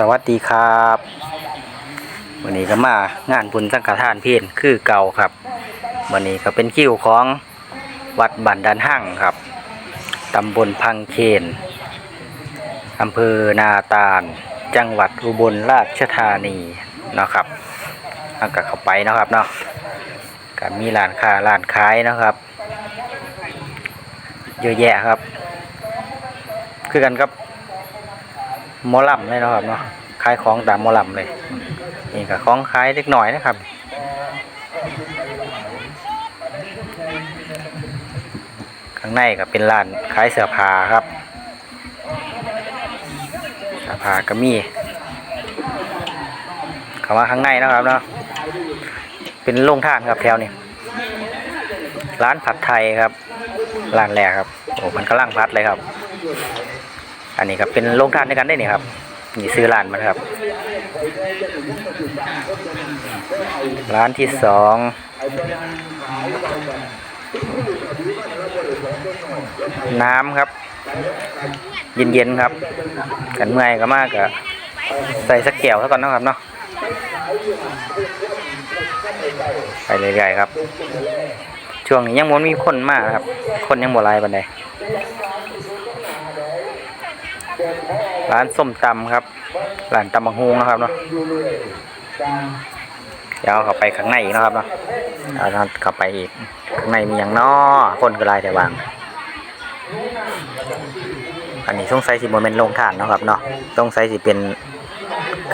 สวัสดีครับ วันนี้ก็มางานบุญสังฆทานเพลคือเก่าครับ วันนี้ก็เป็นคิวของวัดบันดันหั่งครับตำบลพังเคนอำเภอนาตาล จังหวัดอุบลราชธานีนะครับเอาก็เข้าไปนะครับเนาะก็มีร้านค้าร้านขายนะครับ เยอะแยะครับ คือกันครับ มอลำเลยเนาะครับเนาะขายของตามหมอลำเลยนี่ก็ของขายเล็กหน่อยนะครับข้างในก็เป็นร้านขายเสื้อผ้าครับเสื้อผ้าก็มีเข้ามาข้างในนะครับเนาะเป็นโรงทานครับแถวนี้ร้านผัดไทยครับร้านแรกครับโอ้มันกำลังพัดเลยครับ อันนี้ครับเป็นโรงทานด้วยกันได้นี่ครับนี่ซื้อร้านมันครับ ร้านที่สองน้ำครับ เย็นๆครับ กันเมื่อยก็มากก็ใส่สักแก้วเท่ากันนะครับเนาะไปเรื่อยๆครับ ช่วงนี้ยังมันมีคนมากครับ คนยังบ่หลายบันได ร้านส้มตำครับ ร้านตำบังฮงนะครับเนาะเดี๋ยวเข้าไปข้างในอีกนะครับเนาะเอาเข้าไปอีกข้างในมีอย่างน้อคนก็หลายแต่วาง อันนี้สงสัยสิบโมเมนต์ลงทานนะครับเนาะสงสัยสิเป็น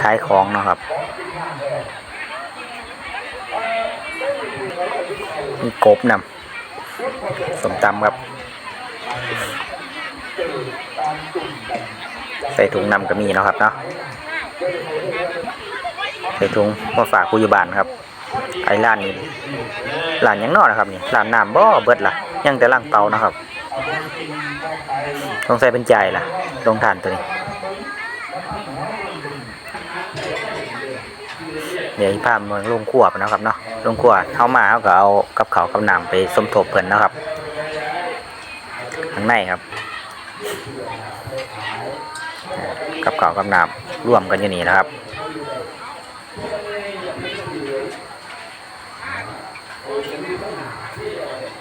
ขายของนะครับมีกบนำส้มตำครับ ใส่ถุงนำก็มีเนาะครับเนาะใส่ถุงมาฝากผู้อยู่บ้านครับ ไอ้ร้านนี้ร้านยังนอนะครับนี่ร้านน้ำบ่เบิดล่ะ ยังแต่ล่างเตานะครับสงใสัยเป็นใจล่ะลงทานตัวนี้เดี๋ยวอีพาเมืองลงขวไปนะครับเนาะลงขัวเข้ามาเขาก็เอากับเขากับน้ำไปสมทบเพิ่นนะครับข้างในครับ กับข้าวกับน้ำร่วมกันอยู่นี่นะครับ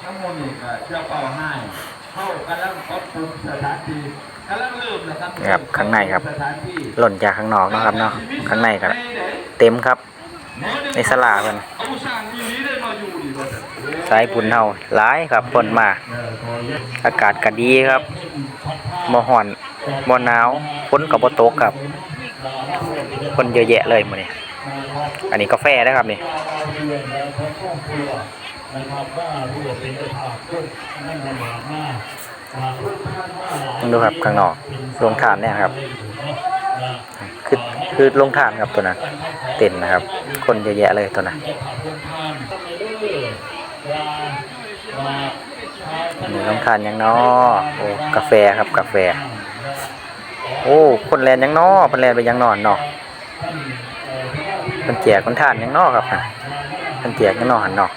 ทั้งหมดนี่ก็เจ้าเป่าให้เข้ากำลังปรับปรุงสถานที่กำลังเริ่มนะครับครับข้างในครับสถานที่หล่นจากข้างนอกเนาะครับเนาะข้างในก็เต็มครับ ในสลาเพิ่นเอา สายบุญเฮาหลายครับคนมา อากาศก็ดีครับบ่ฮ้อนบ่หนาวฝนก็บ่ตกครับ คนเยอะแยะเลยมือนี้อันนี้กาแฟนะครับนี่นะครับว่าผู้เป็นเจ้าภาพทุกนั่นลำบากมากอ่าทุกท่านว่าต้องดูครับข้างนอกโรงทานเนี่ยครับคือคือโรงทานครับตัวนั้นเต็มนะครับ คนเยอะแยะเลยตัวนั้น นนี้โรงทานยังนอโอ้กาแฟครับกาแฟ โอ้คนแลนยังนอคนแลนไปยังนอนเนาะคนแจกคนทานยังนอครับนะคนแจกหยังนอหันเนาะ